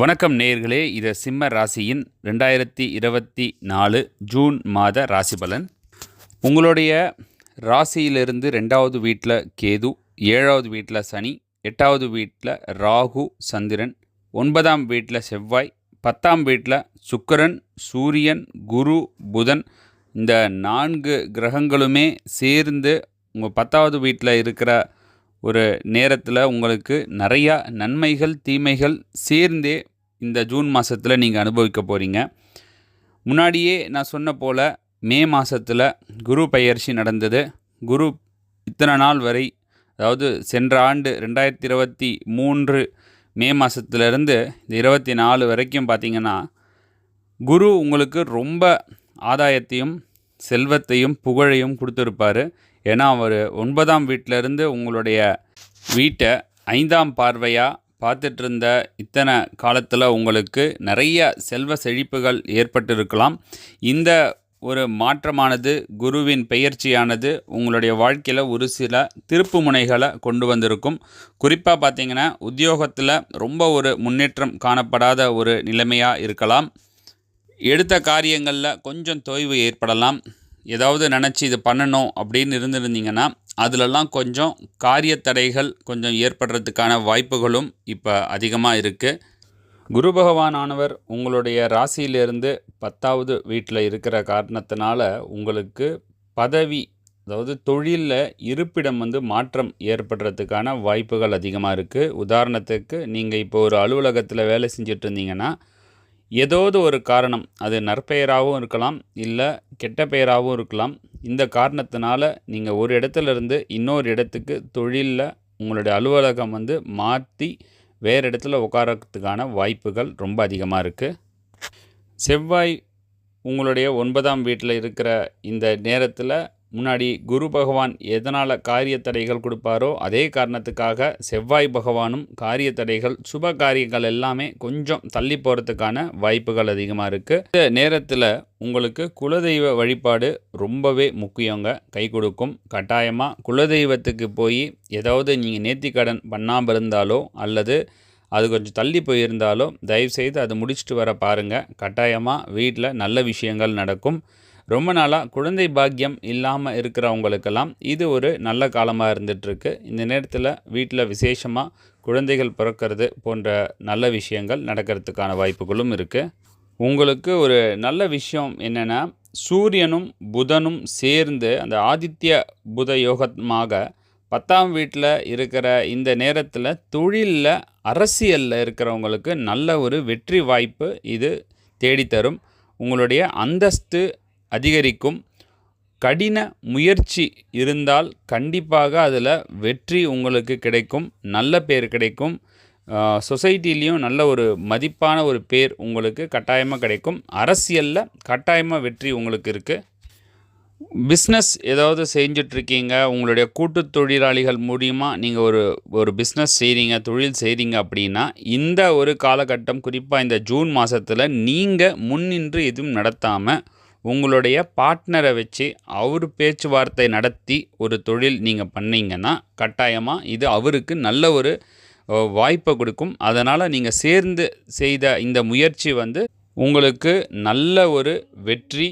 வணக்கம் நேயர்களே. இது சிம்ம ராசியின் ரெண்டாயிரத்தி இருபத்தி நாலு ஜூன் மாத ராசி பலன். உங்களுடைய ராசியிலிருந்து ரெண்டாவது வீட்டில் கேது ஏழாவது வீட்டில் சனி எட்டாவது வீட்டில் ராகு சந்திரன் ஒன்பதாம் வீட்டில் செவ்வாய் பத்தாம் வீட்டில் சுக்கரன் சூரியன் குரு புதன். இந்த நான்கு கிரகங்களுமே சேர்ந்து உங்கள் பத்தாவது வீட்டில் இருக்கிற ஒரு நேரத்தில் உங்களுக்கு நிறையா நன்மைகள் தீமைகள் சேர்ந்தே இந்த ஜூன் மாதத்தில் நீங்கள் அனுபவிக்க போகிறீங்க முன்னாடியே நான் சொன்ன போல் மே மாதத்தில் குரு பயிற்சி நடந்தது. குரு இத்தனை நாள் வரை அதாவது சென்ற ஆண்டு ரெண்டாயிரத்தி இருபத்தி மூன்று மே மாதத்துலேருந்து இந்த இருபத்தி நாலு வரைக்கும் பார்த்தீங்கன்னா குரு உங்களுக்கு ரொம்ப ஆதாயத்தையும் செல்வத்தையும் புகழையும் கொடுத்துருப்பாரு. ஏன்னா அவர் ஒன்பதாம் வீட்டிலேருந்து உங்களுடைய வீட்டை ஐந்தாம் பார்வையாக பார்த்துட்ருந்த இத்தனை காலத்தில் உங்களுக்கு நிறைய செல்வ செழிப்புகள் ஏற்பட்டிருக்கலாம். இந்த ஒரு மாற்றமானது குருவின் பெயர்ச்சியானது உங்களுடைய வாழ்க்கையில் ஒரு சில திருப்பு முனைகளை கொண்டு வந்திருக்கும். குறிப்பாக பார்த்திங்கன்னா உத்தியோகத்தில் ரொம்ப ஒரு முன்னேற்றம் காணப்படாத ஒரு நிலைமையாக இருக்கலாம். எடுத்த காரியங்களில் கொஞ்சம் தொய்வு ஏற்படலாம். ஏதாவது நினச்சி இது பண்ணணும் அப்படின்னு இருந்திருந்தீங்கன்னா அதிலெல்லாம் கொஞ்சம் காரியத்தடைகள் கொஞ்சம் ஏற்படுறதுக்கான வாய்ப்புகளும் இப்போ அதிகமாக இருக்குது குரு பகவானானவர் உங்களுடைய ராசியிலிருந்து பத்தாவது வீட்டில் இருக்கிற காரணத்தினால உங்களுக்கு பதவி அதாவது தொழிலில் இருப்பிடம் வந்து மாற்றம் ஏற்படுறதுக்கான வாய்ப்புகள் அதிகமாக இருக்குது உதாரணத்துக்கு நீங்கள் இப்போ ஒரு அலுவலகத்தில் வேலை செஞ்சுட்டு இருந்தீங்கன்னா ஏதாவது ஒரு காரணம். அது நற்பெயராகவும் இருக்கலாம் இல்லை கெட்ட பெயராகவும் இருக்கலாம். இந்த காரணத்தினால நீங்கள் ஒரு இடத்துல இருந்து இன்னொரு இடத்துக்கு தொழிலில் உங்களுடைய அலுவலகம் வந்து மாற்றி வேறு இடத்துல உட்காரத்துக்கான வாய்ப்புகள் ரொம்ப அதிகமாக இருக்குது செவ்வாய் உங்களுடைய ஒன்பதாம் வீட்டில் இருக்கிற இந்த நேரத்தில் முன்னாடி குரு பகவான் எதனால் காரியத்தடைகள் கொடுப்பாரோ அதே காரணத்துக்காக செவ்வாய் பகவானும் காரியத்தடைகள் சுப காரியங்கள் எல்லாமே கொஞ்சம் தள்ளி போகிறதுக்கான வாய்ப்புகள் அதிகமாக இருக்குது இந்த நேரத்தில் உங்களுக்கு குலதெய்வ வழிபாடு ரொம்பவே முக்கியங்க. கை கொடுக்கும். கட்டாயமாக குலதெய்வத்துக்கு போய் ஏதாவது நீங்கள் நேர்த்திக்கடன் பண்ணாமல் இருந்தாலோ அல்லது அது கொஞ்சம் தள்ளி போயிருந்தாலோ தயவுசெய்து அதை முடிச்சுட்டு வர பாருங்கள் கட்டாயமாக வீட்டில் நல்ல விஷயங்கள் நடக்கும். ரொம்ப நாளாக குழந்தை பாக்கியம் இல்லாமல் இருக்கிறவங்களுக்கெல்லாம் இது ஒரு நல்ல காலமாக இருந்துகிட்ருக்கு இந்த நேரத்தில் வீட்டில் விசேஷமாக குழந்தைகள் பிறக்கிறது போன்ற நல்ல விஷயங்கள் நடக்கிறதுக்கான வாய்ப்புகளும் இருக்குது உங்களுக்கு ஒரு நல்ல விஷயம் என்னென்னா சூரியனும் புதனும் சேர்ந்து அந்த ஆதித்ய புத யோகமாக பத்தாம் வீட்டில் இருக்கிற இந்த நேரத்தில் தொழிலில் அரசியலில் இருக்கிறவங்களுக்கு நல்ல ஒரு வெற்றி வாய்ப்பு இது தேடித்தரும். உங்களுடைய அந்தஸ்து அதிகரிக்கும். கடின முயற்சி இருந்தால் கண்டிப்பாக அதில் வெற்றி உங்களுக்கு கிடைக்கும். நல்ல பேர் கிடைக்கும். சொசைட்டிலையும் நல்ல ஒரு மதிப்பான ஒரு பேர் உங்களுக்கு கட்டாயமாக கிடைக்கும். அரசியலில் கட்டாயமாக வெற்றி உங்களுக்கு இருக்குது பிஸ்னஸ் ஏதாவது செஞ்சிட்ருக்கீங்க. உங்களுடைய கூட்டு தொழிலாளிகள் மூலியமாக நீங்கள் ஒரு ஒரு பிஸ்னஸ் செய்கிறீங்க தொழில் செய்கிறீங்க அப்படின்னா இந்த ஒரு காலகட்டம் குறிப்பாக இந்த ஜூன் மாதத்தில் நீங்கள் முன்னின்று எதுவும் நடத்தாமல் உங்களுடைய பார்ட்னரை வச்சு அவர் பேச்சுவார்த்தை நடத்தி ஒரு தொழில் நீங்கள் பண்ணீங்கன்னா கட்டாயமாக இது அவருக்கு நல்ல ஒரு வாய்ப்பை கொடுக்கும். அதனால் நீங்கள் சேர்ந்து செய்த இந்த முயற்சி வந்து உங்களுக்கு நல்ல ஒரு வெற்றி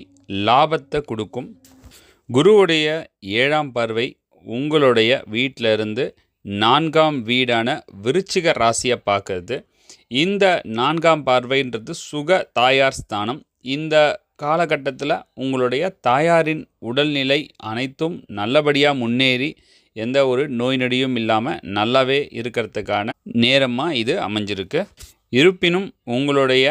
லாபத்தை கொடுக்கும். குருவுடைய ஏழாம் பார்வை உங்களுடைய வீட்டில் இருந்து நான்காம் வீடான விருச்சிக ராசியை பார்க்கறது. இந்த நான்காம் பார்வைன்றது சுக தாயார் ஸ்தானம். இந்த காலகட்டத்தில் உங்களுடைய தாயாரின் உடல்நிலை அனைத்தும் நல்லபடியாக முன்னேறி எந்த ஒரு நோய் நொடியும் இல்லாமல் நல்லாவே இருக்கிறதுக்கான நேரமாக இது அமைஞ்சிருக்கு. இருப்பினும் உங்களுடைய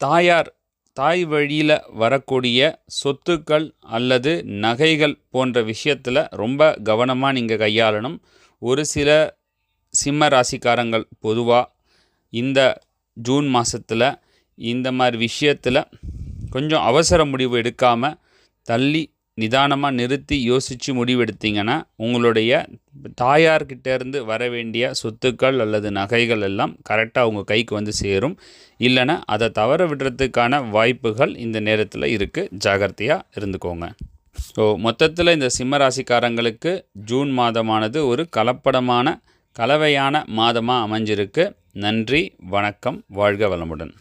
தாயார் தாய் வழியில் வரக்கூடிய சொத்துக்கள் அல்லது நகைகள் போன்ற விஷயத்தில் ரொம்ப கவனமாக நீங்கள் கையாளணும். ஒரு சில சிம்ம ராசிக்காரங்கள் பொதுவாக இந்த ஜூன் மாதத்தில் இந்த மாதிரி விஷயத்தில் கொஞ்சம் அவசர முடிவு எடுக்காமல் தள்ளி நிதானமாக நிறுத்தி யோசித்து முடிவெடுத்தீங்கன்னா உங்களுடைய தாயார்கிட்டேருந்து வர வேண்டிய சொத்துக்கள் அல்லது நகைகள் எல்லாம் கரெக்டாக உங்கள் கைக்கு வந்து சேரும். இல்லைன்னா அதை தவற விடுறதுக்கான வாய்ப்புகள் இந்த நேரத்தில் இருக்குது ஜாகிரதையாக இருந்துக்கோங்க. ஸோ மொத்தத்தில் இந்த சிம்ம ராசிக்காரங்களுக்கு ஜூன் மாதமானது ஒரு கலப்படமான கலவையான மாதமாக அமைஞ்சிருக்கு. நன்றி வணக்கம் வாழ்க வளமுடன்.